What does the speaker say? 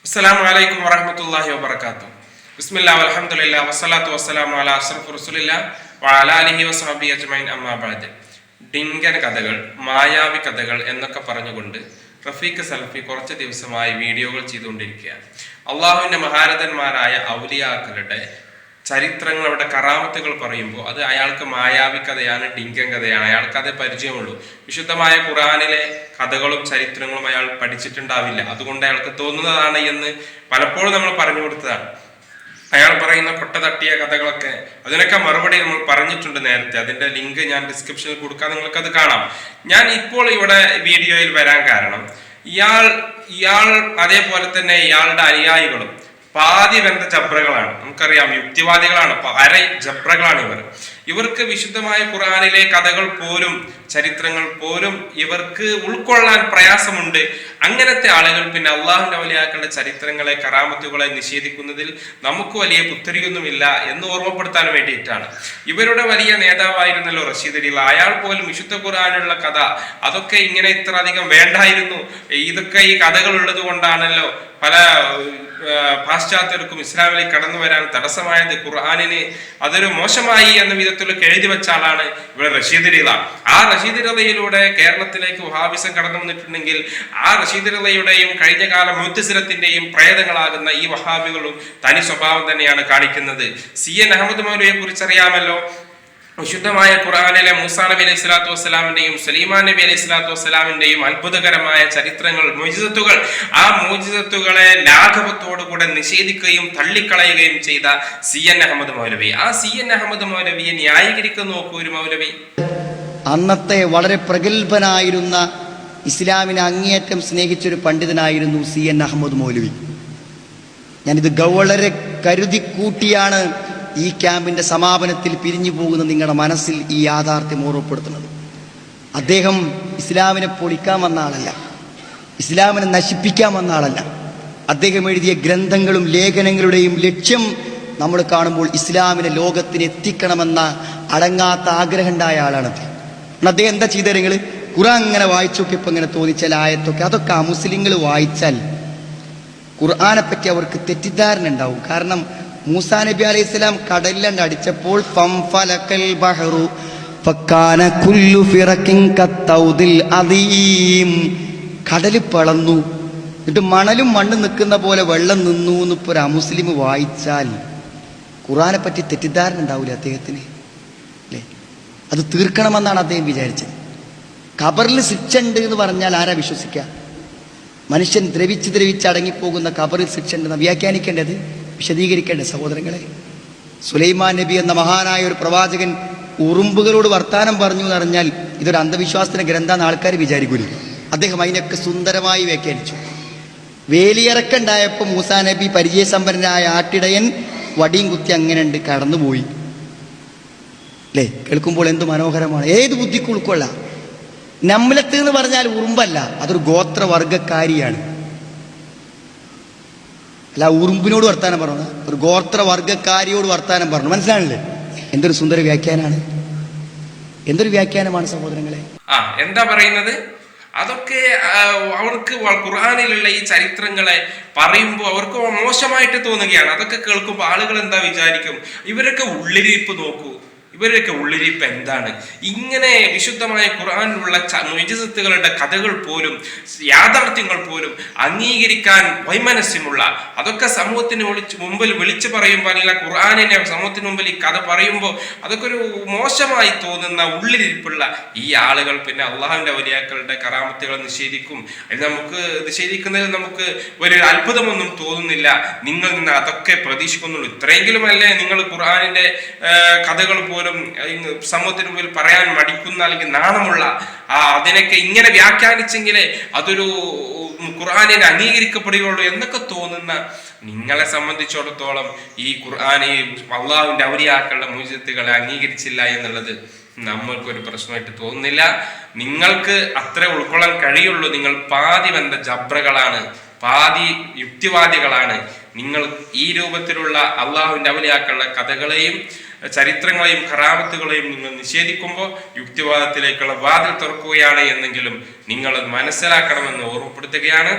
അസ്സലാമു അലൈക്കും വറഹ്മത്തുള്ളാഹി വബറകാതുഹു. ബിസ്മില്ലാ വൽഹംദുലില്ലാ വസ്സലാത്തു വസ്സലാമു അലാ അഷ്റഫി റസൂലില്ലാ വഅലാ ആലിഹി വസ്ഹബി അജ്മൈൻ അമ്മാ ഡിങ്കൻ കഥകൾ മായാവി കഥകൾ എന്നൊക്കെ പറഞ്ഞുകൊണ്ട് റഫീഖ് സലഫി കുറച്ച് ദിവസമായി വീഡിയോകൾ ചെയ്തുകൊണ്ടിരിക്കുകയാണ്. അള്ളാഹുവിന്റെ മഹാരഥന്മാരായ ഔലിയാക്കളുടെ ചരിത്രങ്ങളുടെ കറാമത്തുകൾ പറയുമ്പോൾ അത് അയാൾക്ക് മായാവി കഥയാണ് ഡിങ്കൻ കഥയാണ്. അയാൾക്ക് അതേ പരിചയമുള്ളൂ. വിശുദ്ധമായ ഖുറാനിലെ കഥകളും ചരിത്രങ്ങളും അയാൾ പഠിച്ചിട്ടുണ്ടാവില്ല. അതുകൊണ്ട് അയാൾക്ക് തോന്നുന്നതാണ് എന്ന് പലപ്പോഴും നമ്മൾ പറഞ്ഞു കൊടുത്തതാണ്. അയാൾ പറയുന്ന കൊട്ട തട്ടിയ കഥകളൊക്കെ അതിനൊക്കെ മറുപടി നമ്മൾ പറഞ്ഞിട്ടുണ്ട് നേരത്തെ. അതിന്റെ ലിങ്ക് ഞാൻ ഡിസ്ക്രിപ്ഷനിൽ കൊടുക്കാം. നിങ്ങൾക്ക് അത് കാണാം. ഞാൻ ഇപ്പോൾ ഇവിടെ വീഡിയോയിൽ വരാൻ കാരണം ഇയാൾ ഇയാൾ അതേപോലെ തന്നെ ഇയാളുടെ അനുയായികളും പാതി വെന്ത ജബ്രകളാണ്. നമുക്കറിയാം യുക്തിവാദികളാണ്. അര ജബ്രകളാണ് ഇവർ. ഇവർക്ക് വിശുദ്ധമായ ഖുറാനിലെ കഥകൾ പോലും ചരിത്രങ്ങൾ പോലും ഇവർക്ക് ഉൾക്കൊള്ളാൻ പ്രയാസമുണ്ട്. അങ്ങനത്തെ ആളുകൾ പിന്നെ അള്ളാഹുന്റെ വലിയാക്കളുടെ ചരിത്രങ്ങളെ കറാമത്തുകളെ നിഷേധിക്കുന്നതിൽ നമുക്ക് വലിയ പുത്തരിയൊന്നുമില്ല എന്ന് ഓർമ്മപ്പെടുത്താൻ വേണ്ടിയിട്ടാണ്. ഇവരുടെ വലിയ നേതാവായിരുന്നല്ലോ റഷീദ് അലി. അയാൾ പോലും വിശുദ്ധ ഖുറാനുള്ള കഥ അതൊക്കെ ഇങ്ങനെ ഇത്ര അധികം വേണ്ടായിരുന്നു. ഇതൊക്കെ ഈ കഥകൾ ഉള്ളത് കൊണ്ടാണല്ലോ പല പാശ്ചാത്യർക്കും ഇസ്ലാമിലേക്ക് കടന്നു വരാൻ തടസ്സമായത്. ഖുർആാനിന് അതൊരു മോശമായി എന്ന വിധത്തിലൊക്കെ എഴുതി വെച്ച ആളാണ് ഇവിടെ റഷീദ് രീത ആ റഷീദ് രഥയിലൂടെ കേരളത്തിലേക്ക് വഹാബിസം കടന്നു വന്നിട്ടുണ്ടെങ്കിൽ ആ റഷീദ് രഥയുടെയും കഴിഞ്ഞ കാല മുത്തുസിരത്തിന്റെയും പ്രേതങ്ങളാകുന്ന ഈ വഹാബികളും തനി സ്വഭാവം തന്നെയാണ് കാണിക്കുന്നത്. സി എൻ അഹമ്മദ് മൗലയെ കുറിച്ചറിയാമല്ലോ? വിശുദ്ധമായ ഖുറാനിലെ മൂസാ നബി അലൈഹി സ്വലാത്തു വസ്സലാമിന്റെയും സലീമാൻ നബി അലൈഹി സ്വലാത്തു വസ്സലാമിന്റെയും അത്ഭുതകരമായ ചരിത്രങ്ങൾ മോജിസത്തുകൾ ആ മോജിസത്തുകളെ ലാഘവത്തോടുകൂടെ നിഷേധിക്കുകയും തള്ളിക്കളയുകയും ചെയ്ത സി എൻ അഹമ്മദ് മൗലവി. ആ സി എൻ അഹമ്മദ് മൗലവിയെ ന്യായീകരിക്കുന്ന നോക്കൂ ഒരു മൗലവി. അന്നത്തെ വളരെ പ്രഗത്ഭനായിരുന്ന ഇസ്ലാമിനെ അങ്ങേയറ്റം സ്നേഹിച്ചൊരു പണ്ഡിതനായിരുന്നു സി എൻ അഹമ്മദ് മൗലവി. ഞാനിത് വളരെ കരുതി കൂട്ടിയാണ് ഈ ക്യാമ്പിന്റെ സമാപനത്തിൽ പിരിഞ്ഞു പോകുന്ന നിങ്ങളുടെ മനസ്സിൽ ഈ യാഥാർത്ഥ്യം ഓർമ്മപ്പെടുത്തുന്നത്. അദ്ദേഹം ഇസ്ലാമിനെ പൊളിക്കാൻ വന്ന ആളല്ല. ഇസ്ലാമിനെ നശിപ്പിക്കാൻ വന്ന ആളല്ല. അദ്ദേഹം എഴുതിയ ഗ്രന്ഥങ്ങളും ലേഖനങ്ങളുടെയും ലക്ഷ്യം നമ്മൾ കാണുമ്പോൾ ഇസ്ലാമിനെ ലോകത്തിന് എത്തിക്കണമെന്ന അടങ്ങാത്ത ആഗ്രഹമുണ്ടായ ആളാണ് അദ്ദേഹം. അദ്ദേഹം എന്താ ചെയ്തരങ്ങൾ ഖുറാൻ അങ്ങനെ വായിച്ചൊക്കെ ഇപ്പം ഇങ്ങനെ തോന്നിച്ചാൽ ആയത്തൊക്കെ. അതൊക്കെ ആ മുസ്ലിങ്ങൾ വായിച്ചാൽ ഖുർആാനെപ്പറ്റി പറ്റി അവർക്ക് തെറ്റിദ്ധാരണ ഉണ്ടാവും. കാരണം മൂസാ നബി അലൈഹി സ്വലാം കടലിലണ്ട് അടിച്ചപ്പോൾ ബഹറു കുല്ലു കടൽ പിളന്നു. എന്നിട്ട് മണലും മണ്ണും നിൽക്കുന്ന പോലെ വെള്ളം നിന്നു എന്ന് ഇപ്പോൾ ഒരു അമുസ്ലിം വായിച്ചാൽ ഖുറാനെ പറ്റി തെറ്റിദ്ധാരണ ഉണ്ടാവില്ല അദ്ദേഹത്തിന്? അല്ലേ? അത് തീർക്കണമെന്നാണ് അദ്ദേഹം വിചാരിച്ചത്. കബറിൽ ശിക്ഷ ഉണ്ട് എന്ന് പറഞ്ഞാൽ ആരാ വിശ്വസിക്കുക മനുഷ്യൻ ദ്രവിച്ച് ദ്രവിച്ച് അടങ്ങിപ്പോകുന്ന കബറിൽ ശിക്ഷ ഉണ്ടെന്ന് വ്യാഖ്യാനിക്കേണ്ടത്? വിശദീകരിക്കേണ്ടത് സഹോദരങ്ങളെ. സുലൈമാൻ നബി എന്ന മഹാനായ ഒരു പ്രവാചകൻ ഉറുമ്പുകളോട് വർത്താനം പറഞ്ഞു എന്ന് പറഞ്ഞാൽ ഇതൊരു അന്ധവിശ്വാസത്തിന് ഗ്രന്ഥാന്ന് ആൾക്കാർ വിചാരിക്കൂല. അദ്ദേഹം അതിനൊക്കെ സുന്ദരമായി വ്യാഖ്യാനിച്ചു. വേലിയിറക്കുണ്ടായപ്പോൾ മൂസാ നബി പരിചയസമ്പന്നനായ ആട്ടിടയൻ വടിയും കുത്തി അങ്ങനെ ഉണ്ട് കടന്നുപോയി. അല്ലേ കേൾക്കുമ്പോൾ എന്ത് മനോഹരമാണ്. ഏത് ബുദ്ധിക്ക് ഉൾക്കൊള്ളാം? നമ്മളത്ത് എന്ന് പറഞ്ഞാൽ ഉറുമ്പല്ല അതൊരു ഗോത്രവർഗക്കാരിയാണ് അല്ല ഉറുമ്പിനോട് വർത്താനം പറഞ്ഞു? ഒരു ഗോത്രവർഗക്കാരിയോട് വർത്താനം പറഞ്ഞു? മനസ്സിലാണല്ലേ? എന്തൊരു സുന്ദര വ്യാഖ്യാനാണ് എന്തൊരു വ്യാഖ്യാനമാണ് സഹോദരങ്ങളെ? ആ എന്താ പറയുന്നത്? അതൊക്കെ അവർക്ക് ഖുർആാനിലുള്ള ഈ ചരിത്രങ്ങളെ പറയുമ്പോൾ അവർക്ക് മോശമായിട്ട് തോന്നുകയാണ്. അതൊക്കെ കേൾക്കുമ്പോൾ ആളുകൾ എന്താ വിചാരിക്കും? ഇവരൊക്കെ ഉള്ളിരിപ്പ് നോക്കൂ. ഇവരൊക്കെ ഉള്ളിരിപ്പ് എന്താണ്? ഇങ്ങനെ വിശുദ്ധമായ ഖുർആനിലുള്ള മുജിസത്തുകളുടെ കഥകൾ പോലും യാഥാർത്ഥ്യങ്ങൾ പോലും അംഗീകരിക്കാൻ വൈമനസ്യമുള്ള അതൊക്കെ സമൂഹത്തിന് വിളിച്ച് മുമ്പിൽ വിളിച്ചു പറയുമ്പോൾ ഖുർആാനിനെ സമൂഹത്തിന് മുമ്പിൽ ഈ കഥ പറയുമ്പോൾ അതൊക്കെ ഒരു മോശമായി തോന്നുന്ന ഉള്ളിലിരിപ്പുള്ള ഈ ആളുകൾ പിന്നെ അള്ളാഹുവിന്റെ വലിയാക്കളുടെ കറാമത്തുകൾ നിഷേധിക്കും. നമുക്ക് നിഷേധിക്കുന്നതിൽ നമുക്ക് ഒരു അത്ഭുതമൊന്നും തോന്നുന്നില്ല. നിങ്ങൾ നിന്ന് അതൊക്കെ പ്രതീക്ഷിക്കുന്നുള്ളൂ. ഇത്രയെങ്കിലും അല്ലേ നിങ്ങൾ ഖുർആാനിന്റെ കഥകൾ പോലും ഇന്ന് സമൂഹത്തിന് മുമ്പിൽ പറയാൻ മടിക്കുന്ന അല്ലെങ്കിൽ നാണമുള്ള ആ അതിനൊക്കെ ഇങ്ങനെ വ്യാഖ്യാനിച്ചെങ്കിലേ അതൊരു ഖുർആാനിന് അംഗീകരിക്കപ്പെടുകയുള്ളൂ എന്നൊക്കെ തോന്നുന്ന നിങ്ങളെ സംബന്ധിച്ചിടത്തോളം ഈ ഖുർആാനെ അള്ളാഹുവിന്റെ ഔരിയാക്കളുടെ മൂജിത്തുകളെ അംഗീകരിച്ചില്ല എന്നുള്ളത് നമ്മൾക്കൊരു പ്രശ്നമായിട്ട് തോന്നുന്നില്ല. നിങ്ങൾക്ക് അത്ര ഉൾക്കൊള്ളാൻ കഴിയുള്ളൂ. നിങ്ങൾ പാതി വന്ന ജബ്രകളാണ് പാതി യുക്തിവാദികളാണ്. നിങ്ങൾ ഈ രൂപത്തിലുള്ള അള്ളാഹുവിന്റെ അവലിയാക്കളുടെ കഥകളെയും ചരിത്രങ്ങളെയും ഖറാമത്തുകളെയും നിങ്ങൾ നിഷേധിക്കുമ്പോൾ യുക്തിവാദത്തിലേക്കുള്ള വാതിൽ തുറക്കുകയാണ് എന്നെങ്കിലും നിങ്ങൾ മനസ്സിലാക്കണമെന്ന് ഓർമ്മപ്പെടുത്തുകയാണ്.